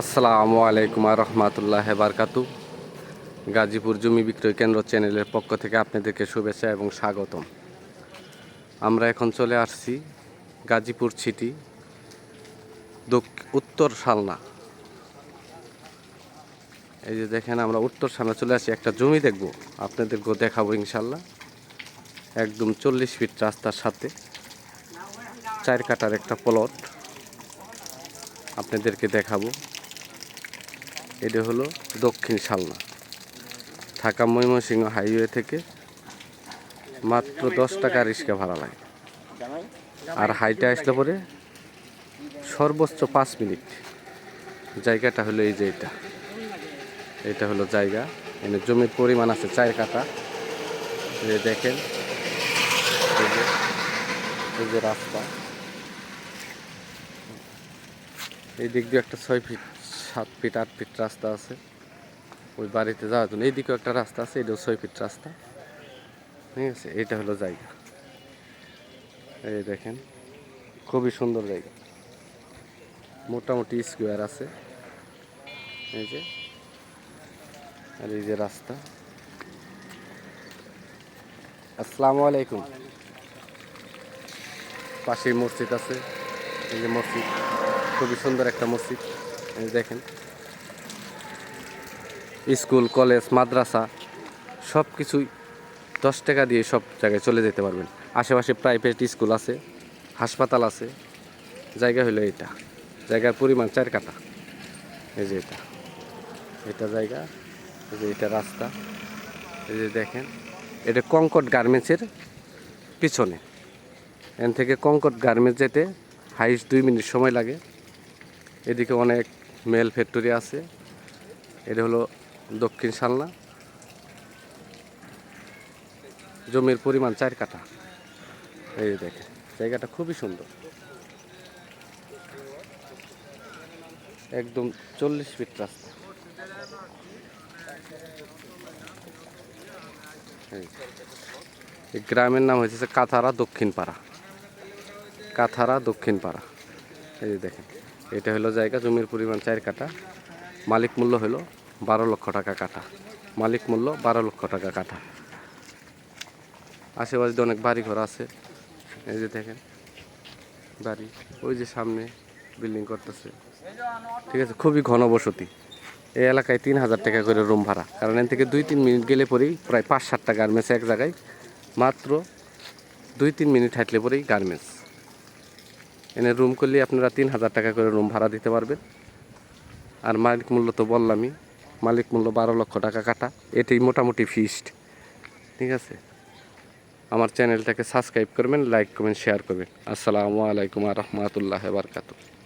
আসসালামু আলাইকুম রহমাতুল্লাহ বারকাতু। গাজীপুর জমি বিক্রয় কেন্দ্র চ্যানেলের পক্ষ থেকে আপনাদেরকে শুভেচ্ছা এবং স্বাগতম। আমরা এখন চলে আসছি গাজীপুর সিটি উত্তর সালনা এই যে দেখেন আমরা উত্তর সালনা চলে আসি একটা জমি দেখব, আপনাদেরকেও দেখাবো ইনশাল্লাহ একদম চল্লিশ ফিট রাস্তার সাথে, চার কাটার একটা প্লট আপনাদেরকে দেখাবো। এটা হলো দক্ষিণ শালনা ঢাকা ময়মনসিংহ হাইওয়ে থেকে মাত্র দশ টাকা রিক্সা ভাড়া লাগে। আর হাইটে আসলে পরে সর্বোচ্চ পাঁচ মিনিট। জায়গাটা হলো এই যে এটা। এটা হলো জায়গা। এখানে জমির পরিমাণ আছে চার কাটা দেখেন এই যে রাস্তা। এই দিক দিয়ে একটা ছয় ফিট সাত ফিট আট ফিট রাস্তা আছে। ওই বাড়িতে যাওয়ার জন্য এইদিকেও একটা রাস্তা আছে এটাও ছয় ফিট রাস্তা। ঠিক আছে এটা হলো জায়গা। এই দেখেন, খুবই সুন্দর জায়গা। মোটামুটি স্কোয়ার আছে। এই যে, আর এই যে রাস্তা। আসসালামু আলাইকুম। পাশেই মসজিদ আছে। এই যে মসজিদ, খুবই সুন্দর একটা মসজিদ। দেখেন। স্কুল, কলেজ, মাদ্রাসা সব কিছুই দশ টাকা দিয়ে সব জায়গায় চলে যেতে পারবেন। আশেপাশে প্রাইভেট স্কুল আছে, হাসপাতাল আছে, জায়গা হলো এটা। জায়গার পরিমাণ চার কাটা এই যে এটা। এটা জায়গা, এই যে এটা রাস্তা। এই যে দেখেন, এটা কঙ্কট গার্মেন্টসের পিছনে। এখান থেকে কঙ্কট গার্মেন্টস যেতে হাইস্ট দুই মিনিট সময় লাগে। এদিকে অনেক মেল ফ্যাক্টরি আছে। এটা হলো দক্ষিণ সালনা। জমির পরিমাণ চার কাঠা। এই যে দেখেন, জায়গাটা খুবই সুন্দর। একদম চল্লিশ ফিট রাস্তা। এই গ্রামের নাম হয়েছে কাথারা দক্ষিণ পাড়া কাথারা দক্ষিণ পাড়া এই দেখেন। এটা হলো জায়গা, জমির পরিমাণ চার কাটা মালিক মূল্য হলো বারো লক্ষ টাকা কাটা মালিক মূল্য বারো লক্ষ টাকা কাটা আশেপাশে অনেক বাড়ি ঘর আছে। এই যে দেখেন, বাড়ি। ওই যে সামনে বিল্ডিং করতেছে। ঠিক আছে, খুবই ঘনবসতি। এই এলাকায় তিন হাজার টাকা করে রুম ভাড়া। কারণ এখান থেকে দুই তিন মিনিট গেলে পরেই প্রায় পাঁচ সাত টাকা গার্মেন্টস এক জায়গায়। মাত্র দুই তিন মিনিট হাঁটলে পরেই গার্মেন্টস। এনে রুম করলে আপনারা তিন হাজার টাকা করে রুম ভাড়া দিতে পারবেন। আর মালিক মূল্য তো বললামই, মালিক মূল্য বারো লক্ষ টাকা কাটা, এটাই মোটামুটি ফিস্ট ঠিক আছে? আমার চ্যানেলটাকে সাবস্ক্রাইব করবেন লাইক করবেন শেয়ার করবেন। আসসালামু আলাইকুম রহমতুল্লাহ বারকাতু